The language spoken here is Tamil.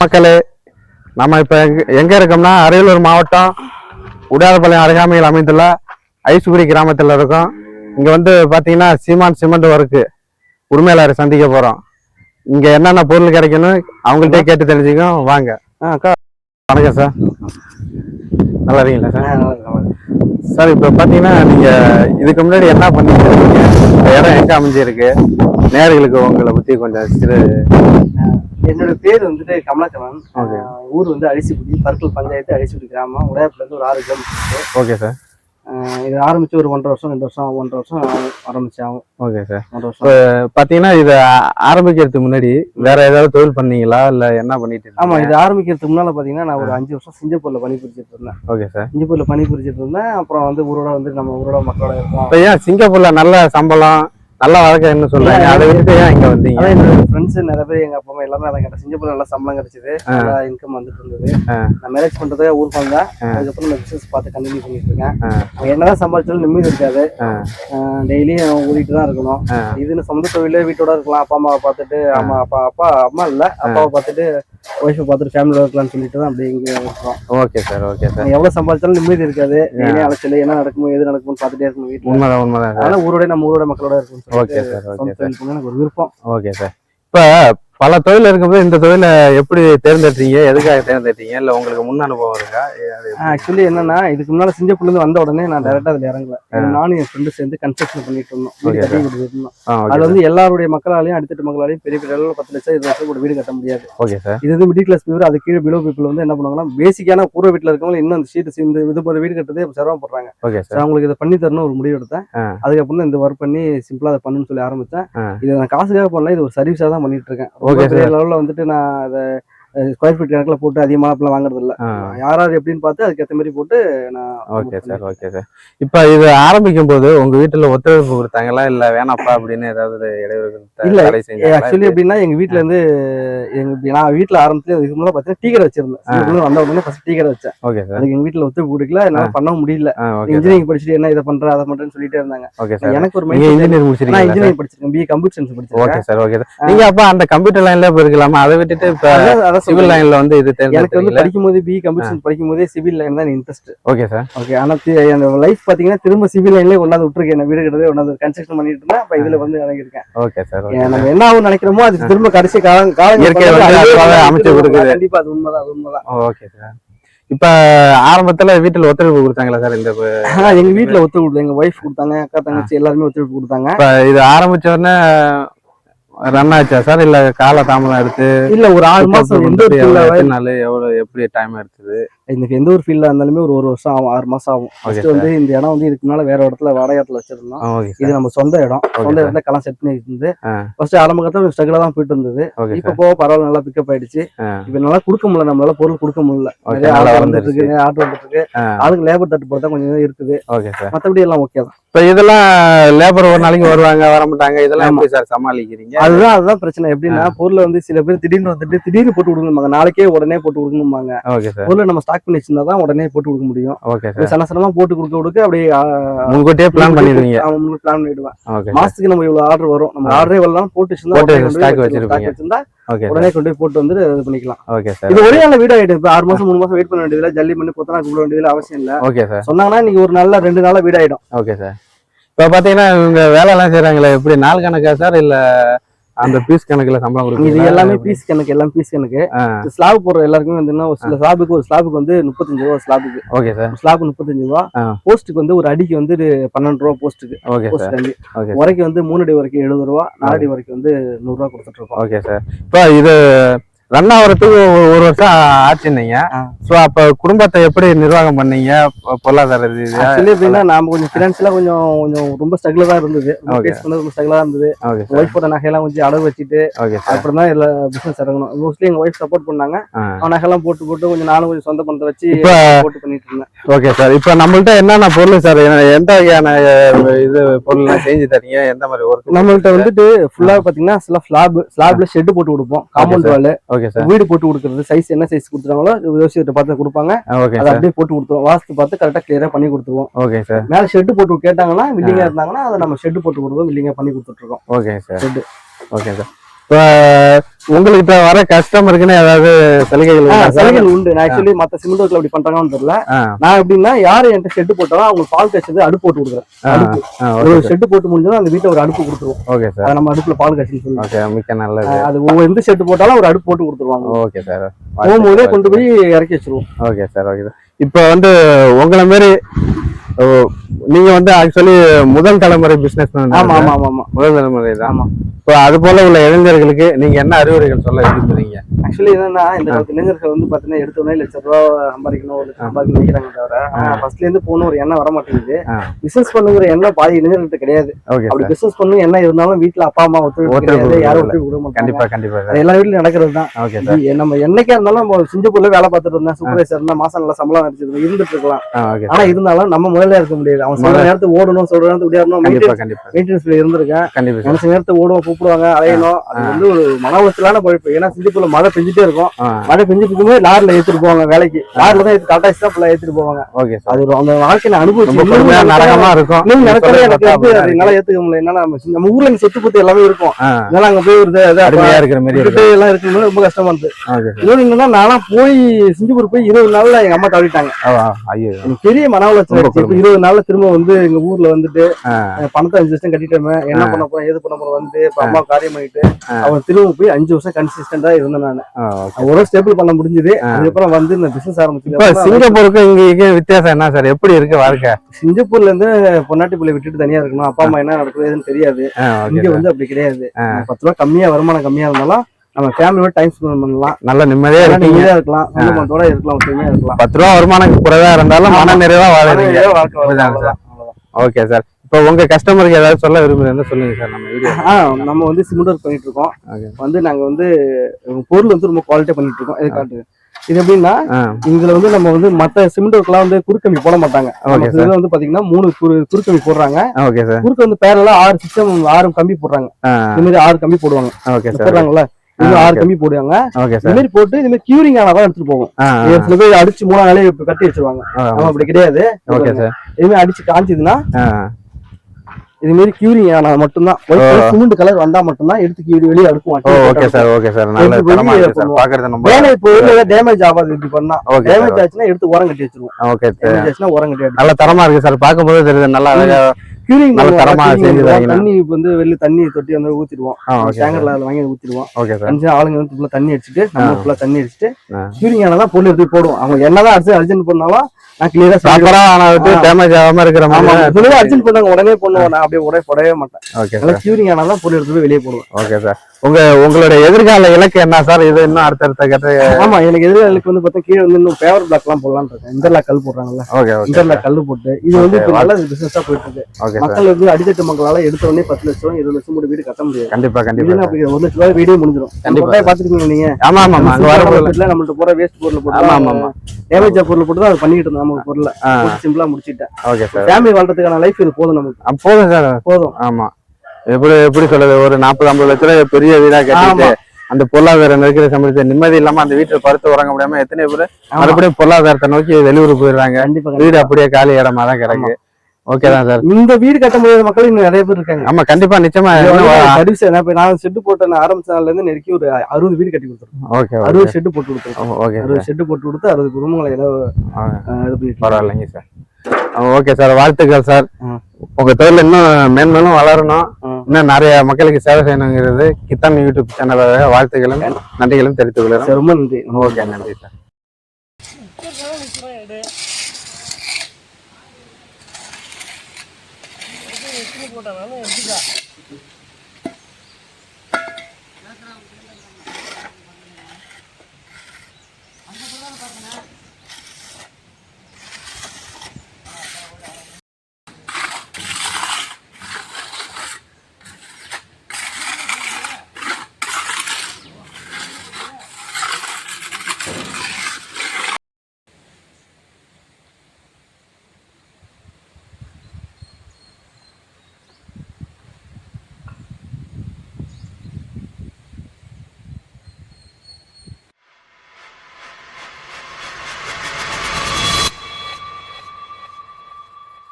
மக்களே நம்ம இப்ப எங்க எங்க இருக்கோம்னா அரியலூர் மாவட்டம் உடையாதபாளையம் அருகாமையில் அமைந்துள்ள ஐசுகுடி கிராமத்துல இருக்கோம். இங்க வந்து பாத்தீங்கன்னா சீமான் சிமெண்ட் ஒர்க்கு உரிமையாளரை சந்திக்க போறோம். இங்க என்னென்ன பொருள் கிடைக்கணும் அவங்கள்ட்ட கேட்டு தெரிஞ்சுக்கோம் வாங்க. ஆ அக்கா வணக்கம் சார். நல்லா இருக்கீங்களா சார்? சார் இப்ப பாத்தீங்கன்னா நீங்க இதுக்கு முன்னாடி என்ன பண்ணிட்டு இருக்கீங்க? இடம் எங்க அமைஞ்சிருக்கு? நேர்களுக்கு உங்களை பத்தி கொஞ்சம் சிறு என்னோட பேர் வந்துட்டு. ஆஹ் ஊர் வந்து அரிசிக்குடி பர்க்கல் பஞ்சாயத்து அரிசிக்குடி கிராமம். உடையாப்புல இருந்து ஒரு ஆறு கிலோமீட்டர் ஓகே சார். இது ஆரம்பிச்சு ஒரு ஒன்றரை வருஷம் ரெண்டு வருஷம் ஒன்றரை வருஷம் ஆரம்பிச்சு ஆகும் ஓகே சார். ஒன்றரை வருஷம். பாத்தீங்கன்னா இது ஆரம்பிக்கிறதுக்கு முன்னாடி வேற ஏதாவது தொழில் பண்ணீங்களா? இல்ல என்ன பண்ணிட்டு ஆமா இருக்கீங்க இது ஆரம்பிக்கிறதுக்கு முன்னால பாத்தீங்கன்னா நான் ஒரு அஞ்சு வருஷம் சிங்கப்பூர்ல பணி புரிஞ்சிட்டு இருந்தேன். Okay sir. சிங்கப்பூர்ல பணி புரிஞ்சிட்டு இருந்தேன். அப்புறம் வந்து ஊரோட வந்து நம்ம ஊரோட மக்களோட இருக்கோம். ஏன் சிங்கப்பூர்ல நல்ல சம்பளம் நல்ல வழக்கம்னு சொல்றாங்க. அதை விட்டுட்டு ஏன் இங்க வந்தீங்க? ஃப்ரெண்ட்ஸ் நிறைய பேர் எங்க அப்பா அம்மா எல்லாமே அதை கேட்டேன். சிங்கப்பூர்ல நல்லா சம்பளம் கிடைச்சது. நல்லா இன்கம் வந்துட்டு இருந்தது. நான் மேரேஜ் பண்றதுக்காக ஊருக்கு வந்தேன். அதுக்கப்புறம் நான் பிசினஸ் பார்த்து கண்டினியூ பண்ணிட்டு இருக்கேன். ஆ. அங்க என்னதான் சம்பாதிச்சாலும் நிம்மதி இருக்காது. டெய்லியும் ஓடிட்டு தான் இருக்கணும். இதுன்னு சொந்த தொழிலே வீட்டோட இருக்கலாம். அப்பா அம்மாவை பார்த்துட்டு அம்மா அப்பா அப்பா அம்மா இல்ல. அப்பாவை பார்த்துட்டு ஒய்ஃபை பார்த்துட்டு ஃபேமிலியோட இருக்கலாம்னு சொல்லிட்டு தான் அப்படியே இங்க இருக்கோம். ஓகே சார் ஓகே சார் அங்க எவ்வளவு சம்பாதிச்சாலும் நிம்மதி இருக்காது. டெய்லியும் அலைச்சல் என்ன நடக்குமோ எது நடக்குமோ பார்த்துட்டே இருக்கணும் வீட்டுல உண்மைதான் உண்மைதான் சார் அதனால ஊரோட நம்ம ஊரோட மக்களோட இருக்கணும் ஓகே சார் ஓகே பண்ண எனக்கு ஒரு விருப்பம். ஓகே சார் இப்ப பல தொழில் இருக்கும்போது இந்த தொழிலை எப்படி தேர்ந்தெடுத்தீங்க? எதுக்காக தேர்ந்தெடுத்தீங்க? இல்ல உங்களுக்கு முன் அனுபவம் இருக்கா? ஆக்சுவலி என்னன்னா இதுக்கு முன்னால சிங்கப்பூர்ல இருந்து வந்த உடனே நான் டேரக்டா அதுல இறங்கல நானும் என் ஃப்ரெண்டு சேர்ந்து கன்ஸ்ட்ரக்ஷன் பண்ணிட்டு இருந்தோம். வீடு கட்டி இருந்தோம். அது வந்து எல்லாருடைய மக்களாலையும் அடித்தட்டு மக்களாலையும் பெரிய பெரிய அளவுல பத்து லட்சம் இருபது லட்சம் கூட வீடு கட்ட முடியாது. Okay sir. இது வந்து மிடில் கிளாஸ் பீப்புள் அது கீழே பிலோ பீப்புள் வந்து என்ன பண்ணுவாங்கன்னா பேசிக்கான பூர்வ வீட்டில் இருக்கவங்க இன்னும் அந்த ஷீட் இந்த இது போல வீடு கட்டுறதே சிரமப்படுறாங்க ஓகே சரி. அவங்களுக்கு இதை பண்ணி தரணும் ஒரு முடிவு எடுத்தேன். அதுக்கப்புறம் இந்த ஒர்க் பண்ணி சிம்பிளா அதை பண்ணுன்னு சொல்லி ஆரம்பிச்சேன் ஆ. இதை நான் காசுக்காக பண்ணல இது ஒரு சர்வீஸா தான் பண்ணிட்டு இருக்கேன். பெரிய லெவலில் வந்துட்டு நான் அதை ஸ்கொயர் ஃபீட் கணக்கில் போட்டு அதிகமாக அப்பெல்லாம் வாங்குறது இல்ல. யார் யார் எப்படின்னு பார்த்து அதுக்கேற்ற மாதிரி போட்டு நான் ஓகே சார் ஓகே சார் இப்ப இது ஆரம்பிக்கும் போது உங்க வீட்டுல ஒத்துழைப்பு கொடுத்தாங்களா? இல்ல வேணாப்பா அப்படின்னு ஏதாவது இடையூறு இல்ல? ஆக்சுவலி எப்படின்னா எங்க வீட்ல இருந்து எங்க நான் வீட்ல ஆரம்பத்துல இதுக்கு முன்னாடி பார்த்தீங்கன்னா டீ கடை வச்சிருந்தேன். வந்த உடனே ஃபர்ஸ்ட் டீ கடை வச்சேன். ஓகே சார் அதுக்கு எங்க வீட்ல ஒத்துழைப்பு கொடுக்கல என்னால பண்ணவும் முடியல. இன்ஜினியரிங் படிச்சுட்டு என்ன இதை பண்ற அதை பண்றேன்னு சொல்லிட்டே இருந்தாங்க. ஓகே சார் எனக்கு ஒரு மைண்ட் இன்ஜினியர் நான் முடிச்சிருக்கீங்களா இன்ஜினியரிங் படிச்சிருக்கேன் பிஏ கம்ப்யூட்டர் சயின்ஸ் படிச்சிருக்கேன். ஓகே சார் ஓகே சார் நீங்க அப்ப அந்த கம்ப்யூட்டர் லைன்ல போயிருக்கலாமா? அதை விட்டுட்டு இப்ப சிவில். லைன்ல வந்து இது எனக்கு வந்து தேர்ந்தெடுத்தீங்களா படிக்கும் போது பிஇ கம்ப்யூட்டர் படிக்கும் போதே சிவில் லைன் தான் இன்ட்ரெஸ்ட் ஓகே சார் ஓகே ஆனா தி- என் லைஃப் பாத்தீங்கன்னா திரும்ப சிவில் லைன்லயே கொண்டாந்து விட்டுருக்கேன். வீடு கட்டுறது கொண்டாந்து கன்ஸ்ட்ரக்ஷன் பண்ணிட்டு இருந்தேன். அப்ப இதுல வந்து இறங்கியிருக்கேன். ஓகே சார் நம்ம என்ன ஆகும் நினைக்கிறோமோ அது திரும்ப கடைசி காலம் காலம் அமைச்சு கொடுக்குது. கண்டிப்பா அது உண்மைதான் அது உண்மைதான். ஓகே சார் இப்ப ஆரம்பத்துல வீட்டுல ஒத்துழைப்பு கொடுத்தாங்களா சார் இந்த எங்க வீட்ல ஒத்து கொடுத்தாங்க எங்க ஒய்ஃப் கொடுத்தாங்க அக்கா தங்கச்சி எல்லாருமே ஒத்துழைப்பு கொடுத்தாங்க. இப்ப இது ஆரம்பிச்ச உடனே ரன் ஆச்சா சார் இல்ல கால தாமதம் எடுத்து இல்ல ஒரு ஆறு மாசம் எந்த ஒரு எவ்வளவு எப்படி டைம் எடுத்தது? இந்த எந்த ஒரு ஃபீல்ட்ல இருந்தாலுமே ஒரு ஒரு வருஷம் ஆகும் ஆறு மாசம் ஆகும். ஃபர்ஸ்ட் வந்து இந்த இடம் வந்து இதுக்கு முன்னால வேற இடத்துல வாடகை இடத்துல வச்சிருந்தோம் இது நம்ம சொந்த இடம். சொந்த. இடத்துல களம் செட் பண்ணி இருந்து. ஃபர்ஸ்ட் ஆரம்ப கட்டத்துல ஸ்ட்ரகிளா தான் போயிட்டு இருந்தது. இப்ப போக பரவாயில்ல நல்லா பிக்கப் ஆயிடுச்சு. இப்ப நல்லா கொடுக்க முடியல நம்மளால பொருள் கொடுக்க முடியல. நிறைய ஆர்டர் வந்துட்டு இருக்கு ஆர்டர் வந்துட்டு இருக்கு. ஆளுங்க லேபர் தட்டுப்பாடு தான் கொஞ்சம் இருக்குது. மத்தபடி எல்லாம் ஓகே தான். இப்ப இதெல்லாம் லேபர் ஒரு நாளைக்கு வருவாங்க வர மாட்டாங்க இதெல்லாம் எப்படி சார் சமாளிக்கிறீங்க? அதுதான் அதுதான் பிரச்சனை. எப்படின்னா பொருளை வந்து சில பேர் திடீர்னு வந்துட்டு திடீர்னு போட்டு கொடுக்கணுமாங்க நாளைக்கே உடனே போட்டு சார். பொருளை நம்ம ஸ்டாக் பண்ணி வச்சிருந்தா தான் உடனே போட்டு கொடுக்க முடியும். ஓகே சன சனமா போட்டு கொடுக்க கொடுக்க அப்படியே முன்கூட்டியே பிளான் பண்ணிடுவீங்க. அவங்களுக்கு பிளான் பண்ணிடுவேன். மாசத்துக்கு நம்ம இவ்வளவு ஆர்டர் வரும். நம்ம ஆர்டரே வரலாம் போட்டு வச்சிருந்தா உடனே கொண்டு போய் போட்டு வந்து இது பண்ணிக்கலாம். Okay sir. இது ஒரே நாள் வீடு ஆயிட்டு இப்ப ஆறு மாசம் மூணு மாசம் வெயிட் பண்ண வேண்டியதுல ஜல்லி பண்ணி கொத்தனா கூப்பிட வேண்டியதுல அவசியம் இல்ல. Okay sir. சொன்னாங்கன்னா இன்னைக்கு ஒரு நாள்ல ரெண்டு நாள்ல வீடு ஆயிடும் ஓகே சார். இப்ப பாத்தீங்கன்னா இவங்க வேலை எல்லாம் செய்யறாங்களே எப்படி நாள் கணக்கா சார் இல்ல அந்த பீஸ் கணக்குல சம்பளம் இது கொடுக்குறீங்களா? எல்லாமே பீஸ் கணக்கு எல்லாம் பீஸ் கணக்கு. ஸ்லாப் போடுற எல்லாருக்குமே வந்து ஒரு சில ஸ்லாபுக்கு ஒரு ஸ்லாபுக்கு வந்து முப்பத்தஞ்சு ரூபா ஸ்லாபுக்கு ஓகே சார் ஸ்லாப் முப்பத்தஞ்சு ரூபா. போஸ்ட்டுக்கு வந்து ஒரு அடிக்கு வந்து பன்னெண்டு ரூபா போஸ்ட்டுக்கு ஓகே சார் உரைக்கு வந்து மூணு அடி வரைக்கும் எழுபது ரூபா நாலு அடி வரைக்கும் வந்து நூறு ரூபா கொடுத்துட்டு இருக்கோம். ஓகே சார் இப்போ இது ரன் ஆகிறதுக்கு ஒரு வருஷம் ஆச்சுன்னீங்க. ஸோ அப்போ குடும்பத்தை எப்படி நிர்வாகம் பண்ணீங்க? பொருளாதார எப்படின்னா நாம கொஞ்சம் ஃபினான்ஷியலா கொஞ்சம் கொஞ்சம் ரொம்ப ஸ்ட்ரகிளா தான் இருந்தது. ஃபேஸ் பண்ணது ரொம்ப ஸ்ட்ரகிளா இருந்தது. ஒய்ஃபோட நகையெல்லாம் கொஞ்சம் அடகு வச்சுட்டு அப்புறம் தான் எல்லா பிசினஸ் இறங்கணும். மோஸ்ட்லி எங்க ஒய்ஃப் சப்போர்ட் பண்ணாங்க. அவன் நகைலாம் போட்டு போட்டு கொஞ்சம் நானும் கொஞ்சம் சொந்த பணத்தை வச்சு போட்டு பண்ணிட்டு இருந்தேன். ஓகே சார் இப்போ நம்மள்ட்ட என்னென்ன பொருள் சார் எந்த வகையான இது பொருள்லாம் செஞ்சு தரீங்க? எந்த மாதிரி ஒர்க் நம்மள்ட்ட வந்துட்டு ஃபுல்லா பாத்தீங்கன்னா ஸ்லாப் ஸ்லாப்ல ஷெட் போட்டு கொடுப்போம். காம்பவுண்ட். வால் ஓகே சார் வீடு போட்டு கொடுக்குறது சைஸ் என்ன சைஸ் கொடுத்துறாங்களோ யோசிச்சுட்டு பார்த்து கொடுப்பாங்க. ஓகே அதை அப்படியே போட்டு கொடுத்துருவோம். வாஸ்து பார்த்து கரெக்டா கிளியரா பண்ணி கொடுத்துருவோம். ஓகே சார் மேல ஷெட் போட்டு கேட்டாங்கன்னா வில்லிங்கா இருந்தாங்கன்னா அதை நம்ம ஷெட் போட்டு கொடுப்போம் வில்லிங்கா பண்ணி கொடுத்துட்டு இருக்கோம். Okay sir Shed. Okay sir இப்போ உங்கள்கிட்ட வர கஸ்டமருக்குன்னு ஏதாவது சலுகைகள்? சலுகைகள் உண்டு. நான் ஆக்சுவலி மத்த சிமெண்ட் ஒர்க்ல அப்படி பண்றாங்கன்னு தெரியல. நான் எப்படின்னா யாரு என்கிட்ட ஷெட் போட்டாலும் அவங்களுக்கு பால் கச்சது அடுப்பு போட்டு கொடுக்குறேன். ஒரு ஷெட் போட்டு முடிஞ்சோம் அந்த வீட்டுல ஒரு அடுப்பு கொடுத்துருவோம். ஓகே சார் நம்ம அடுப்புல பால் சொல்லுவோம் ஓகே மிக்க நல்லது. அது ஒவ்வொரு எந்த ஷெட் போட்டாலும் ஒரு அடுப்பு போட்டு கொடுத்துருவாங்க. ஓகே சார் போகும்போதே கொண்டு போய் இறக்கி வச்சிருவோம். ஓகே சார் ஓகே சார் இப்போ வந்து உங்களை ஓ, நீங்க வந்து ஆக்சுவலி முதல் தலைமுறை பிசினஸ் ஆமா ஆமா ஆமா. முதல் தலைமுறை தான். ஆமா. இப்போ அது போல உள்ள இளைஞர்களுக்கு நீங்க என்ன அறிவுரைகள் சொல்ல விரும்புறீங்க? ஆக்சுவலி என்னன்னா இந்த காலத்து இளைஞர்கள் வந்து பாத்தீங்கன்னா எடுத்த உடனே லட்ச ரூபா சம்பாதிக்கணும் ஒரு லட்சம் சம்பாதிக்கணும் நினைக்கிறாங்க தவிர ஃபர்ஸ்ட்ல இருந்து போகணும் ஒரு எண்ணம் வர மாட்டேங்குது. பிசினஸ் பண்ணுங்கிற எண்ணம் பாதி இளைஞர்கள்ட்ட கிடையாது. அப்படி பிசினஸ் பண்ணணும் என்ன இருந்தாலும் வீட்ல அப்பா அம்மா ஒத்துழைப்பு கிடையாது. யாரும். ஒத்துழைப்பு மாட்டாங்க. கண்டிப்பா கண்டிப்பா எல்லா வீட்லயும் நடக்கிறது தான். நம்ம என்னைக்கா இருந்தாலும் சிங்கப்பூர்ல வேலை பார்த்துட்டு இருந்தேன் சூப்பர்வைசர் இருந்தா மாசம் நல்லா சம்பளம் அடிச்சிருந்தோம் இருந்துட்டு இருக்கலாம். ஆனா இருந்தாலும் நம்ம முதல்ல இருக்க முடியாது. அவன் சொல்ற நேரத்துக்கு ஓடணும் சொல்ற நேரத்துக்கு ஓடியாரணும் மெயின்டெனன்ஸ்ல இருந்திருக்கேன். கண்டிப்பா நினைச்ச நேரத்துக்கு ஓடுவோம் கூப்பிடுவாங்க அலையணும். அது வந்து ஒரு மன உளைச்சலான பழப்பு. ஏன்னா சிங்கப்பூர்ல மழை பெஞ்சிட்டே இருக்கும். மழை பெஞ்சிட்டு இருக்கும்போது லாரில ஏத்திட்டு போவாங்க வேலைக்கு. லாரில தான் டாடா ஃபுல்லா ஏத்திட்டு போவாங்க. ஓகே அது அந்த வாழ்க்கையை நான் அனுபவிச்சு நரகமா இருக்கும். இன்னும் நடக்கிற எனக்கு வந்து என்னால ஏத்துக்க முடியல. என்னன்னா நம்ம ஊர்ல சொத்து பத்து எல்லாமே இருக்கும். இதெல்லாம் அங்க போய் ஒரு அருமையா இருக்கிற மாதிரி எல்லாம் இருக்கும்போது ரொம்ப கஷ்டமா சார். இன்னொன்னு என்னன்னா நானா போய் சிங்கப்பூர் போய் இருபது நாள்ல எங்க அம்மா எனக்கு பெரிய மன உளைச்சல் இருபது நாள்ல திரும்ப வந்து எங்க ஊர்ல வந்துட்டு பணத்தை அஞ்சு வருஷம் கட்டிட்டோமே என்ன பண்ண போறோம் ஏது பண்ண போறோம் வந்து அம்மா காரியம் பண்ணிட்டு ஆ. அவன் திரும்ப போய் அஞ்சு வருஷம் கன்சிஸ்டன்டா இருந்தேன் நான். ஒரு ஸ்டேபிள் பண்ண முடிஞ்சது. அதுக்கப்புறம் வந்து இந்த பிசினஸ் ஆரம்பிச்சு சிங்கப்பூருக்கு இங்க இங்க வித்தியாசம் என்ன சார்? எப்படி இருக்கு வாழ்க்கை? சிங்கப்பூர்ல இருந்து பொன்னாட்டி பிள்ளை விட்டுட்டு தனியா இருக்கணும். அப்பா அம்மா என்ன நடக்குதுன்னு தெரியாது. இங்க. வந்து அப்படி கிடையாது. பத்து ரூபா கம்மியா வருமானம் கம்மியா இருந்தாலும் நம்ம ஃபேமிலியோட டைம் ஸ்பெண்ட் பண்ணலாம். நல்ல நிம்மதியா இருக்கீங்க இருக்கலாம். குடும்பத்தோட இருக்கலாம் ஒற்றுமையா இருக்கலாம். பத்து ரூபா வருமானம் குறைவா இருந்தாலும் மன நிறைவா வாழறீங்க வாழ்க்கை. ஓகே சார் இப்போ உங்க கஸ்டமருக்கு ஏதாவது சொல்ல விரும்புறேன்னு சொல்லுங்க சார் நம்ம வீடியோ ஆ, நம்ம வந்து சிமெண்ட் ஒர்க் பண்ணிட்டு இருக்கோம். வந்து நாங்க வந்து பொருள் வந்து ரொம்ப குவாலிட்டியா பண்ணிட்டு இருக்கோம். இது காட்டு இது எப்படின்னா இதுல வந்து நம்ம வந்து மத்த சிமெண்ட் ஒர்க்லாம் வந்து குறுக்கம்பி போட மாட்டாங்க. இதுல வந்து பாத்தீங்கன்னா மூணு குறு குறுக்கம்பி போடுறாங்க. ஓகே சார் குறுக்க வந்து பேரலா ஆறு சிஸ்டம் ஆறு கம்பி போடுறாங்க. இந்த மாதிரி ஆறு கம்பி போடுவாங்க. ஓகே சார் போடுறாங்கல்ல ஆறு. கம்பி போடுவாங்க. இந்த மாதிரி போட்டு இந்த மாதிரி கியூரிங் ஆனதான் எடுத்துட்டு போவோம். இது சில பேர் அடிச்சு மூணா நாளே இப்ப கட்டி வச்சிருவாங்க. நம்ம அப்படி கிடையாது. இதுமாதிரி அடிச்சு காஞ்சதுன்னா இது மாதிரி கியூரிங் ஆனா மட்டும்தான். சிமெண்ட் கலர் வந்தா மட்டும்தான் எடுத்து கியூரி வெளியே அடுக்கும் ஓகே சார் ஓகே சார் நல்ல எடுத்து போய் தரமா இருக்கு சார் பண்ணுவோம். பாக்குறது நம்ம டேமேஜ் ஆகாது இப்படி பண்ணா. டேமேஜ் ஆச்சுன்னா எடுத்து உரம் கட்டி வச்சிருவோம். ஓகே சார் டேமேஜ் உரம் கட்டி நல்ல தரமா இருக்கு சார் பார்க்கும்போது தெரியுது நல்லா அழகா கியூரிங் நல்ல தரமா செஞ்சுருக்காங்க. தண்ணி இப்ப வந்து வெளில தண்ணி தொட்டி வந்து ஊத்திடுவோம். டேங்கர்ல வாங்கி ஊத்திடுவோம். ஓகே அஞ்சு ஆளுங்க வந்து ஃபுல்லா தண்ணி அடிச்சுட்டு நம்ம ஃபுல்லா தண்ணி அடிச்சுட்டு. கியூரிங் ஆனதான் பொண்ணு எடுத்து போடுவோம் அவங்க என்னதான் அர்ஜென்ட் அர்ஜென்ட் பண்ணாலும் நான் கிளியரா ப்ராப்பரா ஆனா விட்டு ஆ. டேமேஜ் ஆகாம இருக்கிற மாதிரி சொல்லுங்க அர்ஜென்ட் பண்ணாங்க உடனே பண்ணுவோம் நான் அப்படியே உடனே போடவே மாட்டேன். ஓகே நல்லா சார் கியூரிங் ஆனாதான் பொண்ணு எடுத்து போய் வெளியே போடுவோம் ஓகே சார் உங்க உங்களுடைய எதிர்கால இலக்கு என்ன சார் இது இன்னும் அடுத்தடுத்த கட்ட ஆமா எனக்கு எதிர்காலுக்கு வந்து பார்த்தா கீழே வந்து இன்னும் பேவர் பிளாக் எல்லாம் போடலாம்னு இருக்கேன். இன்டர்லாக் கல் போடுறாங்கல்ல. ஓகே இன்டர்லாக் கல் போட்டு இது வந்து இப்ப நல்ல பிசினஸா போயிட்டு இருக்கு. மக்கள் வந்து அடித்தட்டு மக்களால எடுத்த உடனே பத்து லட்சம் இருபது லட்சம் கூட வீடு கட்ட முடியாது. கண்டிப்பா கண்டிப்பா ஒரு லட்சம் ரூபாய் வீடே முடிஞ்சிடும் கண்டிப்பா. பாத்துருக்கீங்க நீங்க. ஆமா ஆமா அங்க நம்மள்ட்ட போற வேஸ்ட் பொருள் போட்டு ஆமா, ஆமா. டேமேஜ் பொருள் போட்டு தான் அது பண்ணிட்டு இருந்தோம். நம்ம பொருளை சிம்பிளா முடிச்சிட்டேன் ஓகே சார் ஃபேமிலி வாழ்றதுக்கான லைஃப் இது போதும் நமக்கு. போதும் சார் போதும். ஆமா. எப்படி எப்படி சொல்றது? ஒரு நாற்பது ஐம்பது லட்ச ரூபாய் பெரிய வீடா கட்டிட்டு. அந்த பொருளாதார நெருக்கடி சம்பளத்தை நிம்மதி இல்லாம அந்த வீட்டுல படுத்து உறங்க முடியாம எத்தனை பேர். மறுபடியும் பொருளாதாரத்தை நோக்கி வெளியூர் போயிடுறாங்க. வீடு. அப்படியே காலி இடமா தான் கிடக்கு ஓகே தான் சார். இந்த வீடு கட்ட முடியாத மக்கள் இன்னும் நிறைய பேர் இருக்காங்க. ஆமா கண்டிப்பா நிச்சயமா. சர்வீஸ் நான் ஷெட் போட்டு நான் ஆரம்பிச்ச நாள்ல இருந்து நெருக்கி ஒரு அறுபது வீடு கட்டி கொடுத்துருக்கோம். ஓகே அறுபது ஷெட் போட்டு கொடுத்துருக்கோம். ஓகே அறுபது ஷெட் போட்டு கொடுத்து அறுபது குடும்பங்களை ஏதோ அஹ், இது பண்ணிட்டு பரவாயில்லைங்க சார். Okay sir. வாழ்த்துக்கள் சார். உங்க தொழில் இன்னும் மேன்மேலும் வளரணும். இன்னும் நிறைய மக்களுக்கு சேவை செய்யணுங்கிறது கித்தான் யூடியூப் சேனலாக வாழ்த்துக்களும் நன்றிகளும் தெரிவித்துக் கொள்கிறேன் ரொம்ப நன்றி. ஓகே நன்றி சார் போட்டாலும்